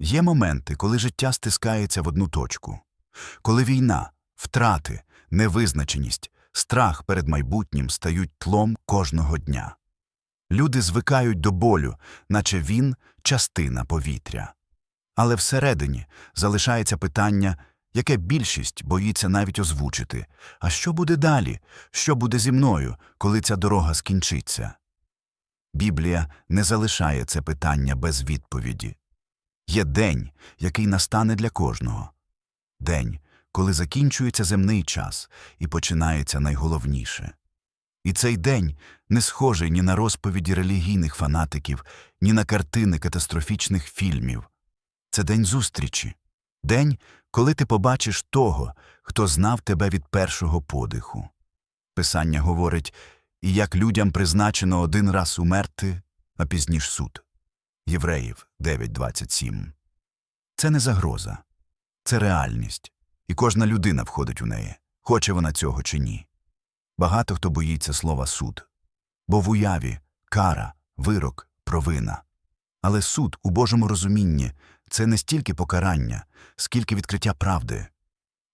Є моменти, коли життя стискається в одну точку, коли війна, втрати, невизначеність, страх перед майбутнім стають тлом кожного дня. Люди звикають до болю, наче він частина повітря. Але всередині залишається питання, яке більшість боїться навіть озвучити а що буде далі? Що буде зі мною, коли ця дорога скінчиться? Біблія не залишає це питання без відповіді. Є день, який настане для кожного. День, коли закінчується земний час і починається найголовніше. І цей день не схожий ні на розповіді релігійних фанатиків, ні на картини катастрофічних фільмів. Це день зустрічі, день, коли ти побачиш того, хто знав тебе від першого подиху. Писання говорить, і як людям призначено один раз умерти, а пізніш суд. Євреїв 9.27. Це не загроза, це реальність, і кожна людина входить у неї, хоче вона цього чи ні. Багато хто боїться слова суд, бо в уяві кара, вирок, провина. Але суд у Божому розумінні це не стільки покарання, скільки відкриття правди.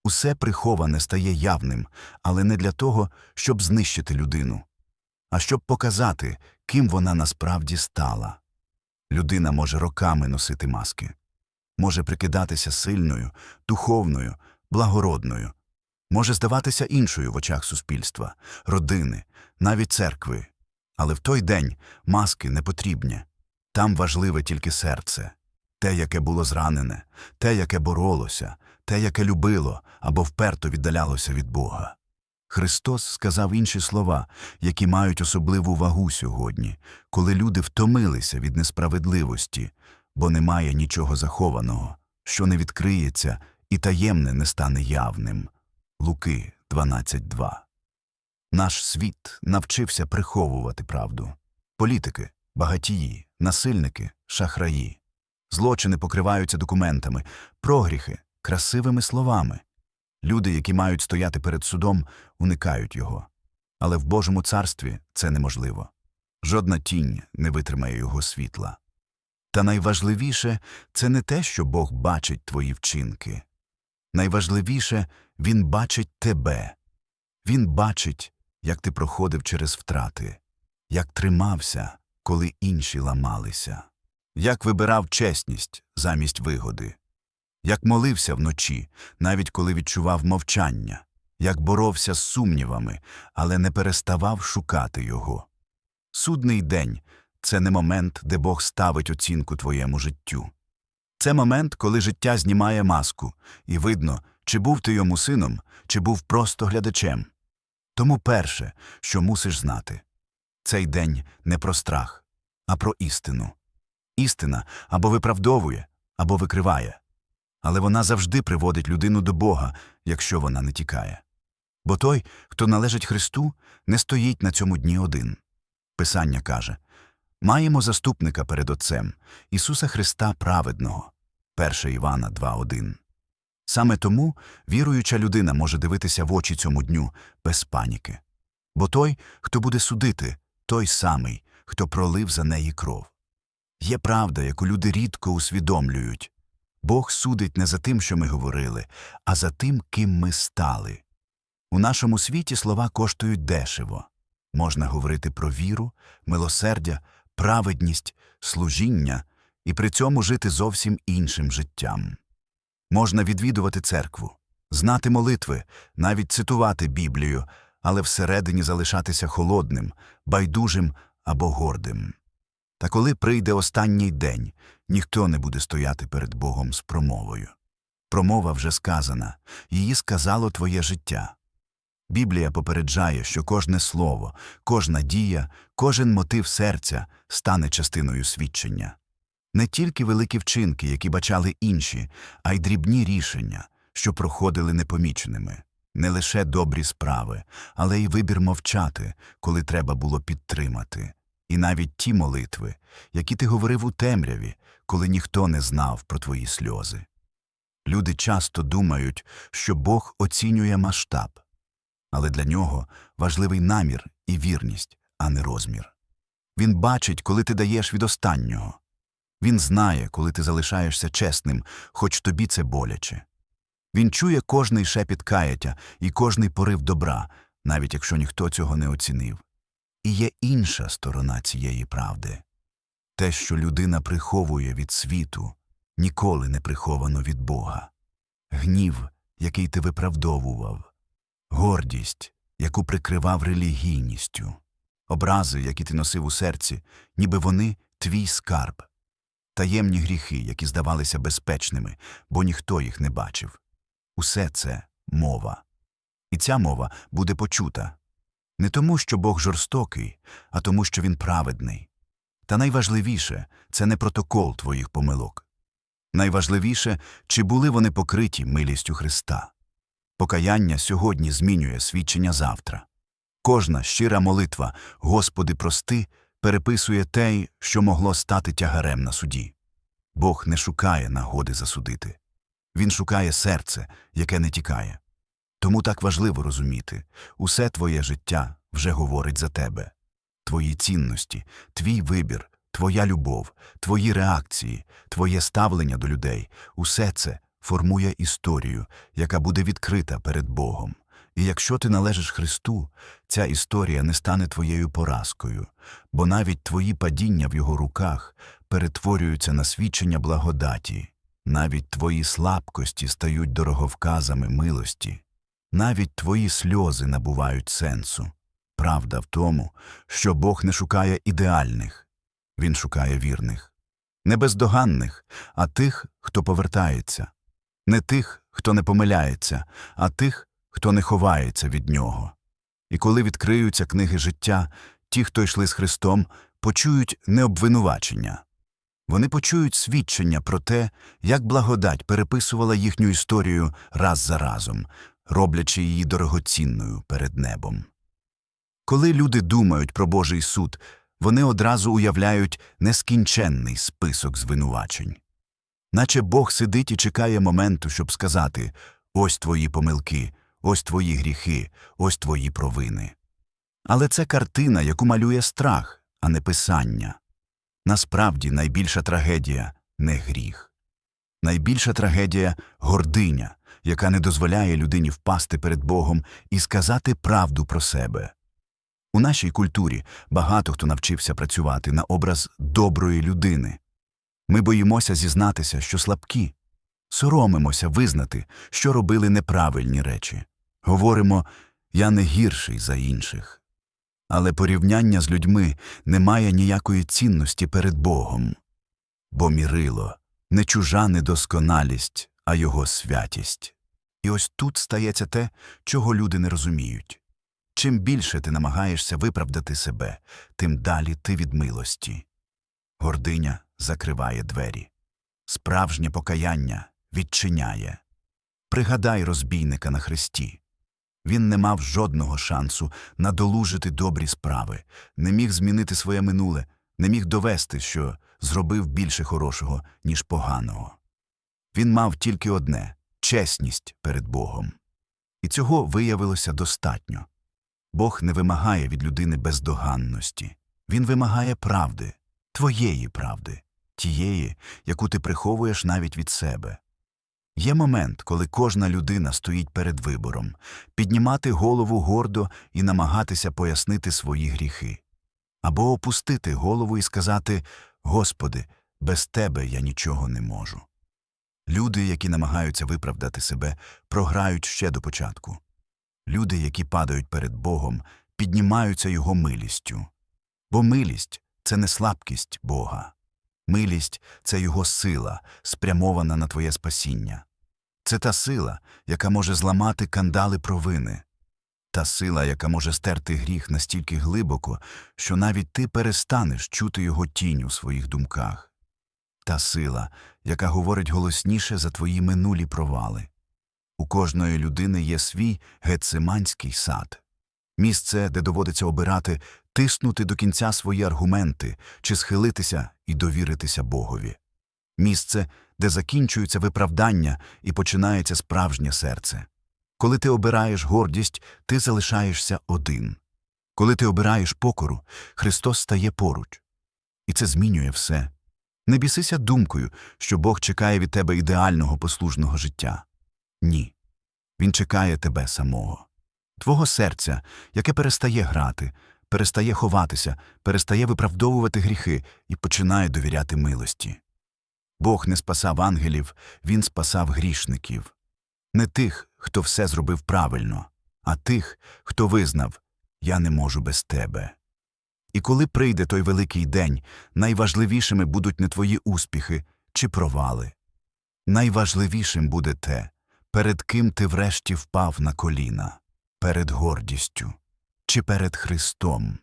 Усе приховане стає явним, але не для того, щоб знищити людину, а щоб показати, ким вона насправді стала. Людина може роками носити маски, може прикидатися сильною, духовною, благородною, може здаватися іншою в очах суспільства, родини, навіть церкви. Але в той день маски не потрібні. Там важливе тільки серце, те, яке було зранене, те, яке боролося, те, яке любило або вперто віддалялося від Бога. Христос сказав інші слова, які мають особливу вагу сьогодні, коли люди втомилися від несправедливості, бо немає нічого захованого, що не відкриється і таємне не стане явним. Луки 12.2 Наш світ навчився приховувати правду. Політики, багатії, насильники, шахраї. Злочини покриваються документами, прогріхи красивими словами. Люди, які мають стояти перед судом, уникають його. Але в Божому царстві це неможливо. Жодна тінь не витримає його світла. Та найважливіше це не те, що Бог бачить твої вчинки. Найважливіше він бачить тебе. Він бачить, як ти проходив через втрати, як тримався, коли інші ламалися, як вибирав чесність замість вигоди, як молився вночі, навіть коли відчував мовчання, як боровся з сумнівами, але не переставав шукати його. Судний день це не момент, де Бог ставить оцінку твоєму життю. Це момент, коли життя знімає маску, і видно, чи був ти йому сином, чи був просто глядачем. Тому перше, що мусиш знати, цей день не про страх, а про істину. Істина або виправдовує, або викриває. Але вона завжди приводить людину до Бога, якщо вона не тікає. Бо той, хто належить Христу, не стоїть на цьому дні один. Писання каже Маємо заступника перед Отцем Ісуса Христа праведного. 1 Івана 2.1. Саме тому віруюча людина може дивитися в очі цьому дню без паніки. Бо той, хто буде судити, той самий, хто пролив за неї кров. Є правда, яку люди рідко усвідомлюють. Бог судить не за тим, що ми говорили, а за тим, ким ми стали. У нашому світі слова коштують дешево. Можна говорити про віру, милосердя, праведність, служіння і при цьому жити зовсім іншим життям. Можна відвідувати церкву, знати молитви, навіть цитувати Біблію, але всередині залишатися холодним, байдужим або гордим. Та коли прийде останній день, ніхто не буде стояти перед Богом з промовою. Промова вже сказана, її сказало твоє життя. Біблія попереджає, що кожне слово, кожна дія, кожен мотив серця стане частиною свідчення. Не тільки великі вчинки, які бачали інші, а й дрібні рішення, що проходили непоміченими, не лише добрі справи, але й вибір мовчати, коли треба було підтримати, і навіть ті молитви, які ти говорив у темряві, коли ніхто не знав про твої сльози. Люди часто думають, що Бог оцінює масштаб, але для нього важливий намір і вірність, а не розмір. Він бачить, коли ти даєш від останнього. Він знає, коли ти залишаєшся чесним, хоч тобі це боляче. Він чує кожний шепіт каяття і кожний порив добра, навіть якщо ніхто цього не оцінив. І є інша сторона цієї правди. Те, що людина приховує від світу, ніколи не приховано від Бога. Гнів, який ти виправдовував, гордість, яку прикривав релігійністю, образи, які ти носив у серці, ніби вони твій скарб, таємні гріхи, які здавалися безпечними, бо ніхто їх не бачив. Усе це мова. І ця мова буде почута не тому, що Бог жорстокий, а тому, що він праведний. Та найважливіше це не протокол твоїх помилок. Найважливіше, чи були вони покриті милістю Христа. Покаяння сьогодні змінює свідчення завтра. Кожна щира молитва Господи, прости, переписує те, що могло стати тягарем на суді. Бог не шукає нагоди засудити. Він шукає серце, яке не тікає. Тому так важливо розуміти усе твоє життя вже говорить за тебе. Твої цінності, твій вибір, твоя любов, твої реакції, твоє ставлення до людей усе це формує історію, яка буде відкрита перед Богом. І якщо ти належиш Христу, ця історія не стане твоєю поразкою, бо навіть твої падіння в його руках перетворюються на свідчення благодаті, навіть твої слабкості стають дороговказами милості, навіть твої сльози набувають сенсу. Правда в тому, що Бог не шукає ідеальних, Він шукає вірних, не бездоганних, а тих, хто повертається, не тих, хто не помиляється, а тих, хто не ховається від нього. І коли відкриються книги життя, ті, хто йшли з Христом, почують не обвинувачення. Вони почують свідчення про те, як благодать переписувала їхню історію раз за разом, роблячи її дорогоцінною перед небом. Коли люди думають про Божий суд, вони одразу уявляють нескінченний список звинувачень. Наче Бог сидить і чекає моменту, щоб сказати ось твої помилки, ось твої гріхи, ось твої провини. Але це картина, яку малює страх, а не писання. Насправді найбільша трагедія не гріх. Найбільша трагедія гординя, яка не дозволяє людині впасти перед Богом і сказати правду про себе. У нашій культурі багато хто навчився працювати на образ доброї людини. Ми боїмося зізнатися, що слабкі, соромимося визнати, що робили неправильні речі. Говоримо я не гірший за інших. Але порівняння з людьми не має ніякої цінності перед Богом. Бо мірило не чужа недосконалість, а його святість. І ось тут стається те, чого люди не розуміють. Чим більше ти намагаєшся виправдати себе, тим далі ти від милості. Гординя закриває двері. Справжнє покаяння відчиняє. Пригадай розбійника на хресті. Він не мав жодного шансу надолужити добрі справи, не міг змінити своє минуле, не міг довести, що зробив більше хорошого, ніж поганого. Він мав тільки одне чесність перед Богом. І цього виявилося достатньо. Бог не вимагає від людини бездоганності. Він вимагає правди, твоєї правди, тієї, яку ти приховуєш навіть від себе. Є момент, коли кожна людина стоїть перед вибором піднімати голову гордо і намагатися пояснити свої гріхи, або опустити голову і сказати Господи, без Тебе я нічого не можу. Люди, які намагаються виправдати себе, програють ще до початку. Люди, які падають перед Богом, піднімаються Його милістю. Бо милість це не слабкість Бога. Милість це Його сила, спрямована на твоє спасіння. Це та сила, яка може зламати кандали провини, та сила, яка може стерти гріх настільки глибоко, що навіть ти перестанеш чути його тінь у своїх думках. Та сила, яка говорить голосніше за твої минулі провали. У кожної людини є свій гециманський сад, місце, де доводиться обирати, тиснути до кінця свої аргументи чи схилитися і довіритися Богові. Місце, де закінчується виправдання і починається справжнє серце. Коли ти обираєш гордість, ти залишаєшся один. Коли ти обираєш покору, Христос стає поруч. І це змінює все. Не бісися думкою, що Бог чекає від тебе ідеального послужного життя. Ні. Він чекає тебе самого. Твого серця, яке перестає грати, перестає ховатися, перестає виправдовувати гріхи і починає довіряти милості. Бог не спасав ангелів, він спасав грішників. Не тих, хто все зробив правильно, а тих, хто визнав Я не можу без тебе. І коли прийде той великий день, найважливішими будуть не твої успіхи чи провали. Найважливішим буде те, перед ким ти врешті впав на коліна, перед гордістю чи перед Христом.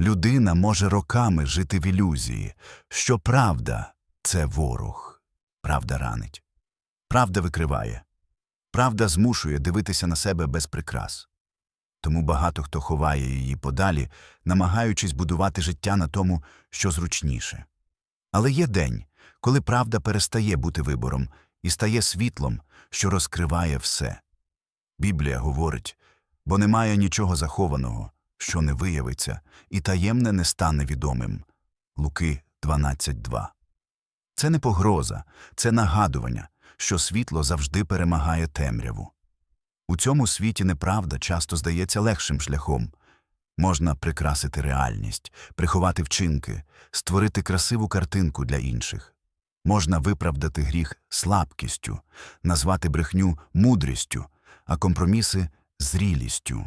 Людина може роками жити в ілюзії, що правда це ворог, правда ранить, правда викриває, правда змушує дивитися на себе без прикрас. Тому багато хто ховає її подалі, намагаючись будувати життя на тому, що зручніше. Але є день, коли правда перестає бути вибором і стає світлом, що розкриває все. Біблія говорить, бо немає нічого захованого, що не виявиться, і таємне не стане відомим. Луки 12.2. Це не погроза, це нагадування, що світло завжди перемагає темряву. У цьому світі неправда часто здається легшим шляхом. Можна прикрасити реальність, приховати вчинки, створити красиву картинку для інших. Можна виправдати гріх слабкістю, назвати брехню мудрістю, а компроміси зрілістю.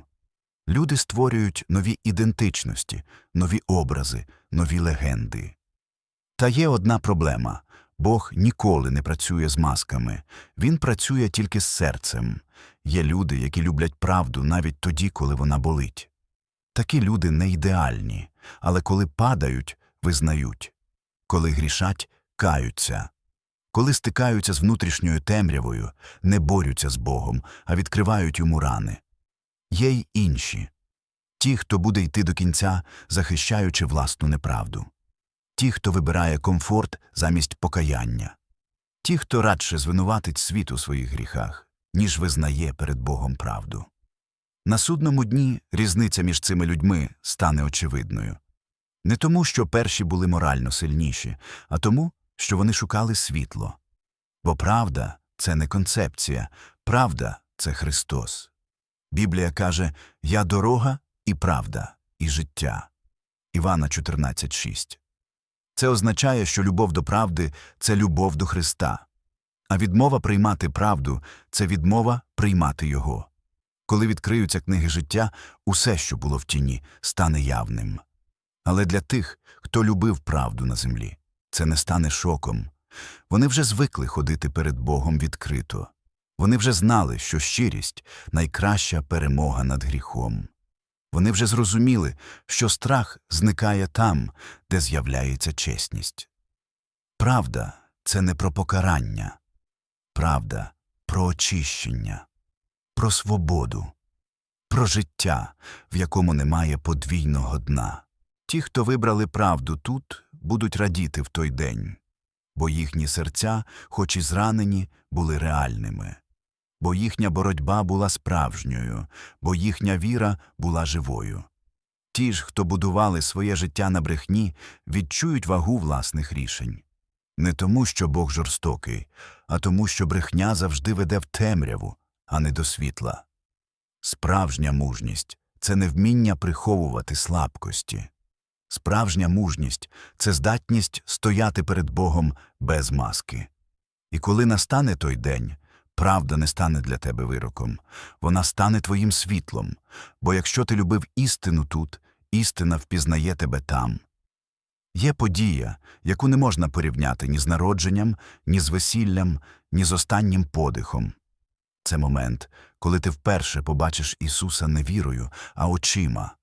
Люди створюють нові ідентичності, нові образи, нові легенди. Та є одна проблема Бог ніколи не працює з масками, він працює тільки з серцем. Є люди, які люблять правду навіть тоді, коли вона болить. Такі люди не ідеальні, але коли падають, визнають, коли грішать, каються, коли стикаються з внутрішньою темрявою, не борються з Богом, а відкривають йому рани. Є й інші ті, хто буде йти до кінця, захищаючи власну неправду, ті, хто вибирає комфорт замість покаяння, ті, хто радше звинуватить світ у своїх гріхах, ніж визнає перед Богом правду. На судному дні різниця між цими людьми стане очевидною. Не тому, що перші були морально сильніші, а тому, що вони шукали світло. Бо правда це не концепція, правда це Христос. Біблія каже Я дорога і правда, і життя. Івана 14.6. Це означає, що любов до правди це любов до Христа. А відмова приймати правду це відмова приймати Його. Коли відкриються книги життя, усе, що було в тіні, стане явним. Але для тих, хто любив правду на землі, це не стане шоком. Вони вже звикли ходити перед Богом відкрито. Вони вже знали, що щирість найкраща перемога над гріхом. Вони вже зрозуміли, що страх зникає там, де з'являється чесність. Правда це не про покарання, правда про очищення, про свободу, про життя, в якому немає подвійного дна. Ті, хто вибрали правду тут, будуть радіти в той день, бо їхні серця, хоч і зранені, були реальними, бо їхня боротьба була справжньою, бо їхня віра була живою. Ті ж, хто будували своє життя на брехні, відчують вагу власних рішень. Не тому, що Бог жорстокий, а тому, що брехня завжди веде в темряву, а не до світла. Справжня мужність це не вміння приховувати слабкості. Справжня мужність це здатність стояти перед Богом без маски. І коли настане той день, правда не стане для тебе вироком, вона стане твоїм світлом, бо якщо ти любив істину тут, істина впізнає тебе там. Є подія, яку не можна порівняти ні з народженням, ні з весіллям, ні з останнім подихом. Це момент, коли ти вперше побачиш Ісуса не вірою, а очима.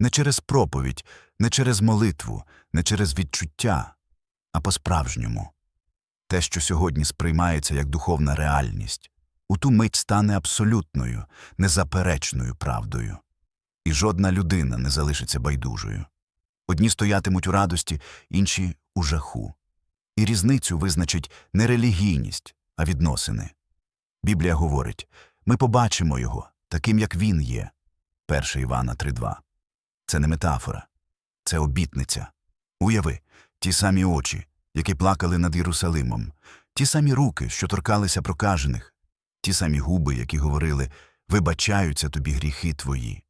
Не через проповідь, не через молитву, не через відчуття, а по-справжньому. Те, що сьогодні сприймається як духовна реальність, у ту мить стане абсолютною, незаперечною правдою. І жодна людина не залишиться байдужою. Одні стоятимуть у радості, інші у жаху. І різницю визначить не релігійність, а відносини. Біблія говорить ми побачимо його, таким, як він є. 1 Івана 3.2. Це не метафора, це обітниця. Уяви, ті самі очі, які плакали над Єрусалимом, ті самі руки, що торкалися прокажених, ті самі губи, які говорили «Вибачаються тобі гріхи твої».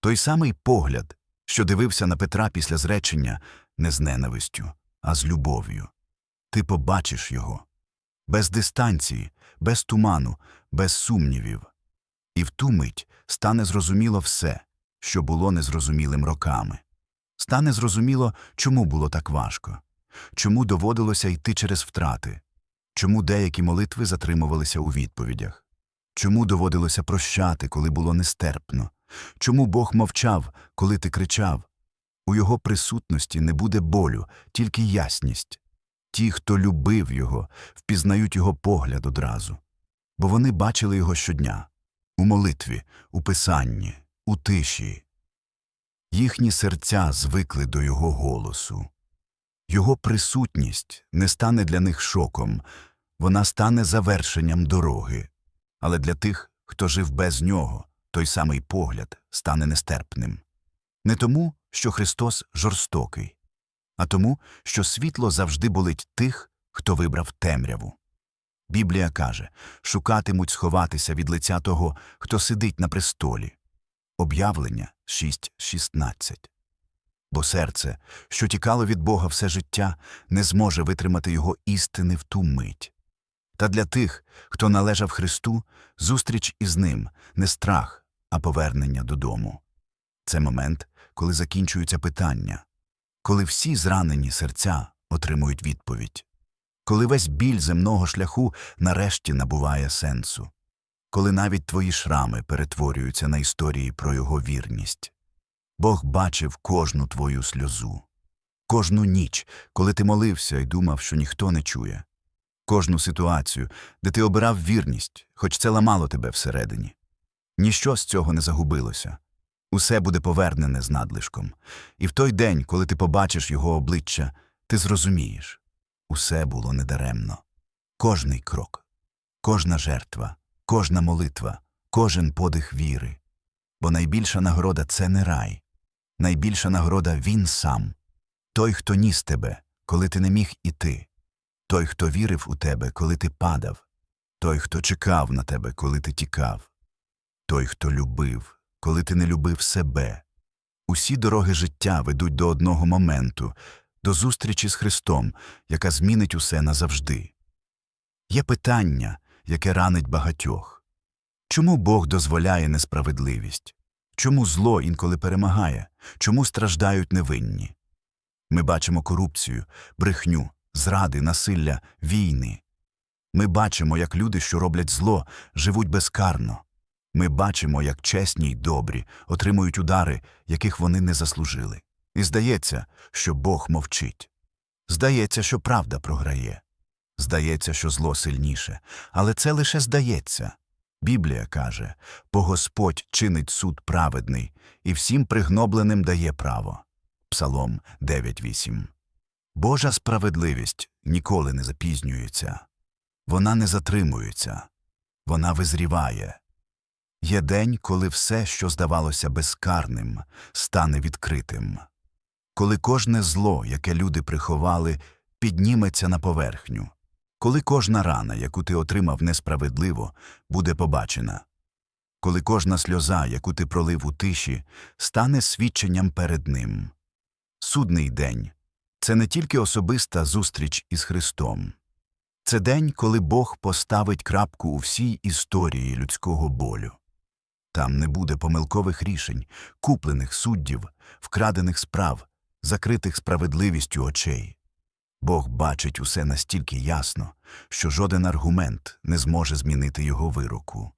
Той самий погляд, що дивився на Петра після зречення не з ненавистю, а з любов'ю. Ти побачиш його. Без дистанції, без туману, без сумнівів. І в ту мить стане зрозуміло все, що було незрозумілим роками. Стане зрозуміло, чому було так важко, чому доводилося йти через втрати, чому деякі молитви затримувалися у відповідях, чому доводилося прощати, коли було нестерпно, чому Бог мовчав, коли ти кричав. У його присутності не буде болю, тільки ясність. Ті, хто любив його, впізнають його погляд одразу, бо вони бачили його щодня у молитві, у писанні, у тиші. Їхні серця звикли до його голосу. Його присутність не стане для них шоком, вона стане завершенням дороги. Але для тих, хто жив без нього, той самий погляд стане нестерпним. Не тому, що Христос жорстокий, а тому, що світло завжди болить тих, хто вибрав темряву. Біблія каже шукатимуть сховатися від лиця того, хто сидить на престолі. Об'явлення 6.16. Бо серце, що тікало від Бога все життя, не зможе витримати його істини в ту мить. Та для тих, хто належав Христу, зустріч із ним не страх, а повернення додому. Це момент, коли закінчуються питання, коли всі зранені серця отримують відповідь, коли весь біль земного шляху нарешті набуває сенсу, коли навіть твої шрами перетворюються на історії про його вірність. Бог бачив кожну твою сльозу, кожну ніч, коли ти молився і думав, що ніхто не чує, кожну ситуацію, де ти обирав вірність, хоч це ламало тебе всередині. Ніщо з цього не загубилося. Усе буде повернене з надлишком. І в той день, коли ти побачиш його обличчя, ти зрозумієш усе було недаремно. Кожний крок, кожна жертва, кожна молитва, кожен подих віри. Бо найбільша нагорода це не рай. Найбільша нагорода він сам. Той, хто ніс тебе, коли ти не міг іти. Той, хто вірив у тебе, коли ти падав. Той, хто чекав на тебе, коли ти тікав. Той, хто любив, коли ти не любив себе. Усі дороги життя ведуть до одного моменту, до зустрічі з Христом, яка змінить усе назавжди. Є питання, яке ранить багатьох. Чому Бог дозволяє несправедливість? Чому зло інколи перемагає? Чому страждають невинні? Ми бачимо корупцію, брехню, зради, насилля, війни. Ми бачимо, як люди, що роблять зло, живуть безкарно. Ми бачимо, як чесні й добрі отримують удари, яких вони не заслужили. І здається, що Бог мовчить. Здається, що правда програє. Здається, що зло сильніше. Але це лише здається. Біблія каже бо Господь чинить суд праведний і всім пригнобленим дає право. Псалом 9.8. Божа справедливість ніколи не запізнюється. Вона не затримується. Вона визріває. Є день, коли все, що здавалося безкарним, стане відкритим. Коли кожне зло, яке люди приховали, підніметься на поверхню. Коли кожна рана, яку ти отримав несправедливо, буде побачена. Коли кожна сльоза, яку ти пролив у тиші, стане свідченням перед ним. Судний день це не тільки особиста зустріч із Христом. Це день, коли Бог поставить крапку у всій історії людського болю. Там не буде помилкових рішень, куплених суддів, вкрадених справ, закритих справедливістю очей. Бог бачить усе настільки ясно, що жоден аргумент не зможе змінити його вироку.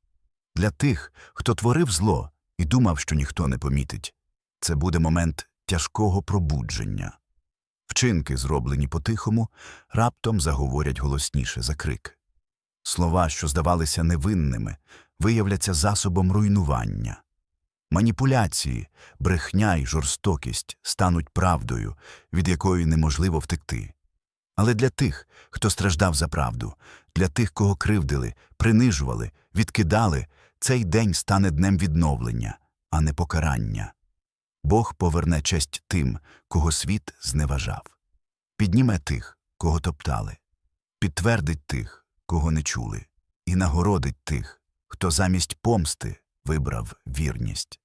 Для тих, хто творив зло і думав, що ніхто не помітить, це буде момент тяжкого пробудження. Вчинки, зроблені по-тихому, раптом заговорять голосніше за крик. Слова, що здавалися невинними, виявляться засобом руйнування. Маніпуляції, брехня й жорстокість стануть правдою, від якої неможливо втекти. Але для тих, хто страждав за правду, для тих, кого кривдили, принижували, відкидали, цей день стане днем відновлення, а не покарання. Бог поверне честь тим, кого світ зневажав. Підніме тих, кого топтали, підтвердить тих, кого не чули, і нагородить тих, хто замість помсти вибрав вірність.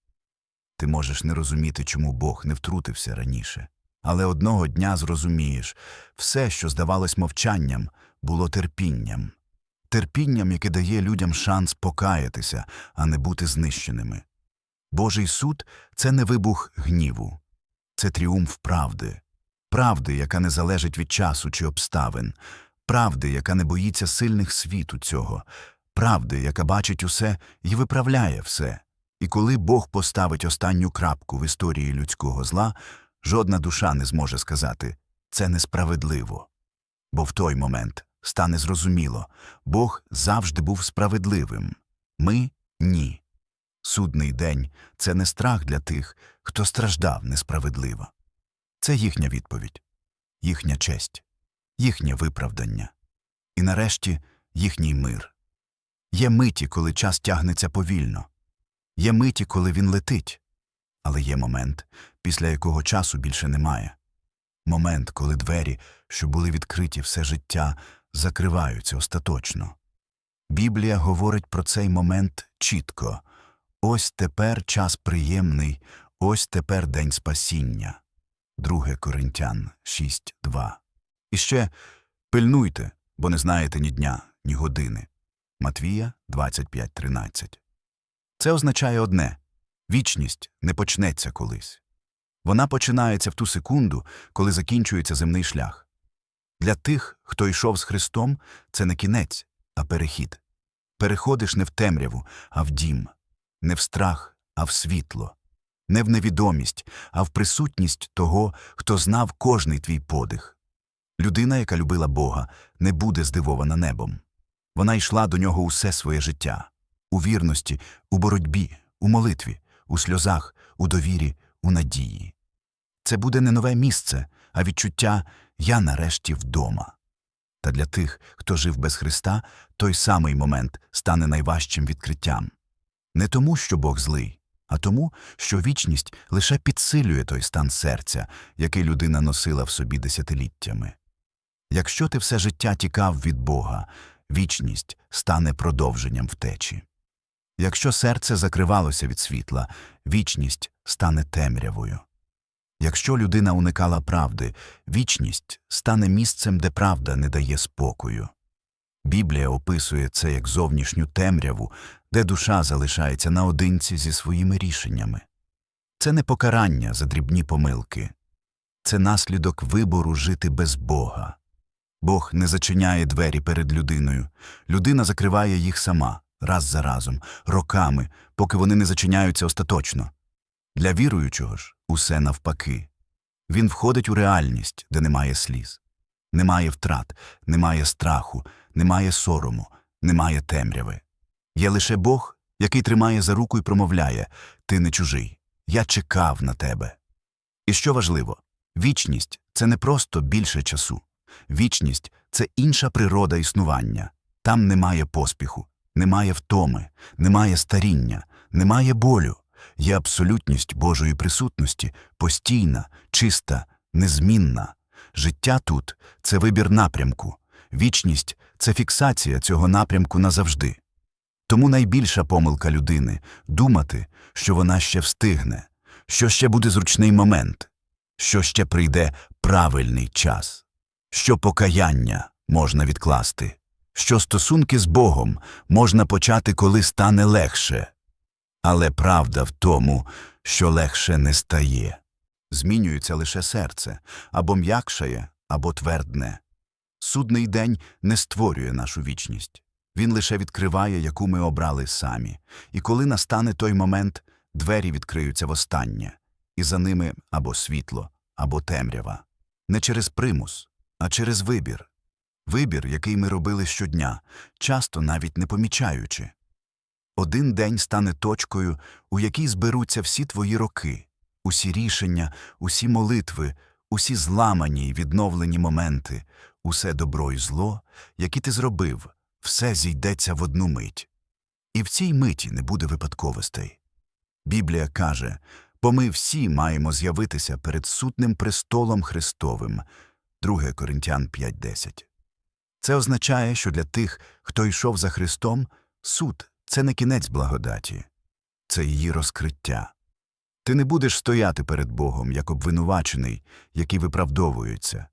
Ти можеш не розуміти, чому Бог не втрутився раніше, але одного дня зрозумієш все, що здавалось мовчанням, було терпінням. Терпінням, яке дає людям шанс покаятися, а не бути знищеними. Божий суд це не вибух гніву, це тріумф правди, правди, яка не залежить від часу чи обставин, правди, яка не боїться сильних світу цього, правди, яка бачить усе і виправляє все. І коли Бог поставить останню крапку в історії людського зла, жодна душа не зможе сказати це несправедливо. Бо в той момент стане зрозуміло Бог завжди був справедливим. Ми ні. Судний день це не страх для тих, хто страждав несправедливо. Це їхня відповідь, їхня честь, їхнє виправдання. І нарешті їхній мир. Є миті, коли час тягнеться повільно. Є миті, коли він летить, але є момент, після якого часу більше немає. Момент, коли двері, що були відкриті все життя, закриваються остаточно. Біблія говорить про цей момент чітко ось тепер час приємний, ось тепер день спасіння. 2 Коринтян 6.2. І ще пильнуйте, бо не знаєте ні дня, ні години. Матвія 25.13. Це означає одне вічність не почнеться колись. Вона починається в ту секунду, коли закінчується земний шлях. Для тих, хто йшов з Христом, це не кінець, а перехід. Переходиш не в темряву, а в дім, не в страх, а в світло, не в невідомість, а в присутність того, хто знав кожний твій подих. Людина, яка любила Бога, не буде здивована небом. Вона йшла до нього усе своє життя у вірності, у боротьбі, у молитві, у сльозах, у довірі, у надії. Це буде не нове місце, а відчуття я нарешті вдома. Та для тих, хто жив без Христа, той самий момент стане найважчим відкриттям. Не тому, що Бог злий, а тому, що вічність лише підсилює той стан серця, який людина носила в собі десятиліттями. Якщо ти все життя тікав від Бога, вічність стане продовженням втечі. Якщо серце закривалося від світла, вічність стане темрявою. Якщо людина уникала правди, вічність стане місцем, де правда не дає спокою. Біблія описує це як зовнішню темряву, де душа залишається наодинці зі своїми рішеннями. Це не покарання за дрібні помилки, це наслідок вибору жити без Бога. Бог не зачиняє двері перед людиною, людина закриває їх сама, раз за разом, роками, поки вони не зачиняються остаточно. Для віруючого ж усе навпаки. Він входить у реальність, де немає сліз, немає втрат, немає страху, немає сорому, немає темряви. Є лише Бог, який тримає за руку і промовляє Ти не чужий, я чекав на тебе. І що важливо, вічність це не просто більше часу. Вічність це інша природа існування. Там немає поспіху, немає втоми, немає старіння, немає болю. Є абсолютність Божої присутності, постійна, чиста, незмінна. Життя тут це вибір напрямку, вічність це фіксація цього напрямку назавжди. Тому найбільша помилка людини думати, що вона ще встигне, що ще буде зручний момент, що ще прийде правильний час, що покаяння можна відкласти, що стосунки з Богом можна почати, коли стане легше. Але правда в тому, що легше не стає. Змінюється лише серце або м'якшає, або твердне. Судний день не створює нашу вічність. Він лише відкриває, яку ми обрали самі. І коли настане той момент, двері відкриються востаннє, і за ними або світло, або темрява. Не через примус, а через вибір. Вибір, який ми робили щодня, часто навіть не помічаючи. Один день стане точкою, у якій зберуться всі твої роки, усі рішення, усі молитви, усі зламані й відновлені моменти, усе добро й зло, які ти зробив, все зійдеться в одну мить. І в цій миті не буде випадковостей. Біблія каже, бо ми всі маємо з'явитися перед сутним престолом Христовим, 2 Коринтян 5.10. Це означає, що для тих, хто йшов за Христом, суд це не кінець благодаті, це її розкриття. Ти не будеш стояти перед Богом, як обвинувачений, який виправдовується.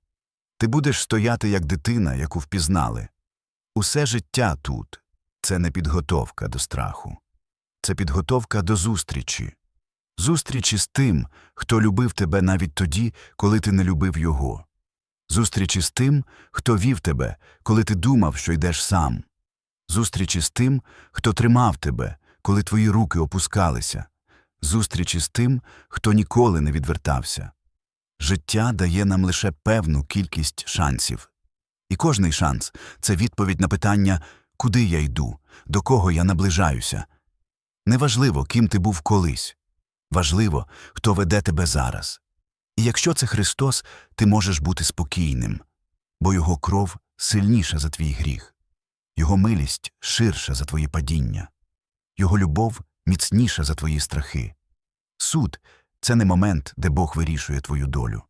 Ти будеш стояти як дитина, яку впізнали. Усе життя тут це не підготовка до страху, це підготовка до зустрічі. Зустрічі з тим, хто любив тебе навіть тоді, коли ти не любив його. Зустрічі з тим, хто вів тебе, коли ти думав, що йдеш сам. Зустрічі з тим, хто тримав тебе, коли твої руки опускалися. Зустрічі з тим, хто ніколи не відвертався. Життя дає нам лише певну кількість шансів. І кожний шанс це відповідь на питання, куди я йду, до кого я наближаюся. Неважливо, ким ти був колись. Важливо, хто веде тебе зараз. І якщо це Христос, ти можеш бути спокійним, бо Його кров сильніша за твій гріх, Його милість ширша за твої падіння, Його любов міцніша за твої страхи. Суд це не момент, де Бог вирішує твою долю.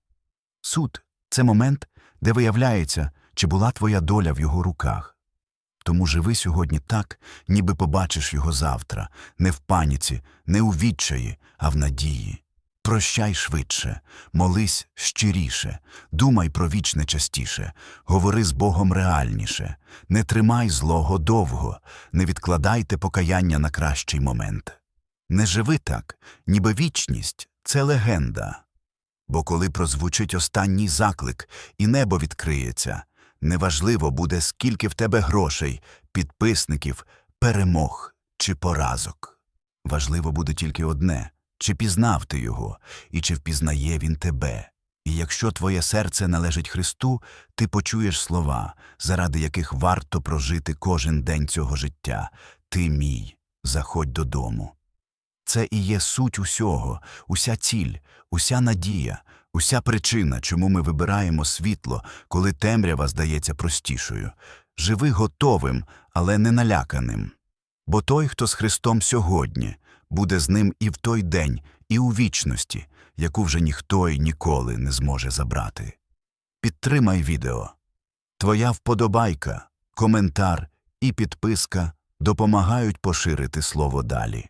Суд це момент, де виявляється, чи була твоя доля в його руках. Тому живи сьогодні так, ніби побачиш його завтра, не в паніці, не у відчаї, а в надії. Прощай швидше, молись щиріше, думай про вічне частіше, говори з Богом реальніше, не тримай злого довго, не відкладайте покаяння на кращий момент. Не живи так, ніби вічність це легенда. Бо коли прозвучить останній заклик і небо відкриється, неважливо буде, скільки в тебе грошей, підписників, перемог чи поразок. Важливо буде тільки одне чи пізнав ти його, і чи впізнає він тебе. І якщо твоє серце належить Христу, ти почуєш слова, заради яких варто прожити кожен день цього життя. Ти мій, заходь додому. Це і є суть усього, уся ціль, уся надія, уся причина, чому ми вибираємо світло, коли темрява здається простішою. Живи готовим, але не наляканим. Бо той, хто з Христом сьогодні, буде з ним і в той день, і у вічності, яку вже ніхто й ніколи не зможе забрати. Підтримай відео. Твоя вподобайка, коментар і підписка допомагають поширити слово далі.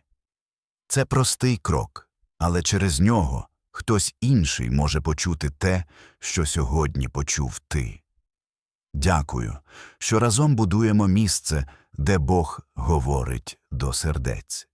Це простий крок, але через нього хтось інший може почути те, що сьогодні почув ти. Дякую, що разом будуємо місце, де Бог говорить до сердець.